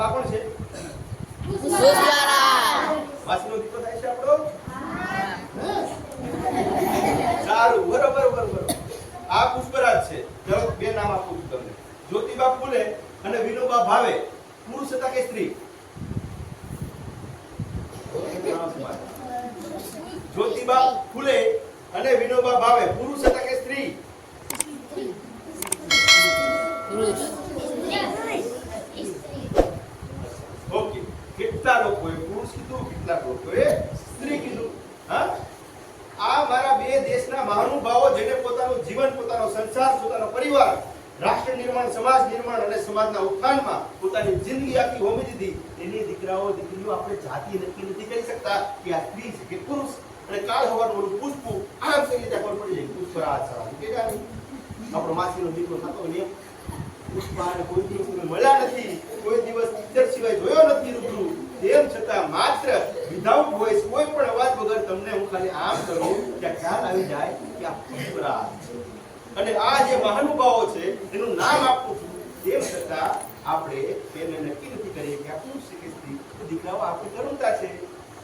આ કોણ છે? માસીનો દીકરો થાય છે આપણો? સારું બરોબર બરોબર આ પુષ્પરાજ છે. ચલો બે નામ આપું છું તમને. જ્યોતિબા ફૂલે અને વિનોબા ભાવે. પુરુષ હતા કે સ્ત્રી? જ્યોતિબા ફૂલે અને વિનોબા ભાવે. પુરુષ હતા કે સ્ત્રી પુરુષ ઓકે કેટલા લોકોએ પુરુષ કીધું કેટલા લોકોએ, સ્ત્રી કીધું. હા? આ મારા બે દેશના મહાનુભાવો જેને પોતાનું જીવન, પોતાનો સંસાર, પોતાનો પરિવાર, રાષ્ટ્ર નિર્માણ, સમાજ નિર્માણ અને સમાજના ઉત્થાનમાં પોતાની જિંદગી આખી હોમી દીધી. એની દીકરાઓ, દીકરીઓ આપણે જાતિ નક્કી નથી કરી શકતા કે આ સ્ત્રી છે કે પુરુષ. અને કાળ હોવાનું પુષ્પુ આરામ સહી રીતે ખબર પડી જાય. પુષ્પરાજ સવાલ કે આપણો માસીનો દીકરો થતો નિયમ પુષ્પા અને કોઈ દિવસ મળ્યા નથી કોઈ દિવસ પિક્ચર સિવાય જોયો નથી રૂબરૂ તેમ છતાં માત્ર વિધાઉટ વોઇસ કોઈ પણ અવાજ વગર તમને હું ખાલી આમ કરું કે ખ્યાલ આવી જાય કે આ પુષ્પરાજ છે. અને આ જે મહાનુભાવો છે, એનું નામ આપું છું. તેમ છતાં આપણે તેને નક્કી નથી કરીએ કે આ સ્ત્રી તો દીકરાઓ આપણી કરુણતા છે.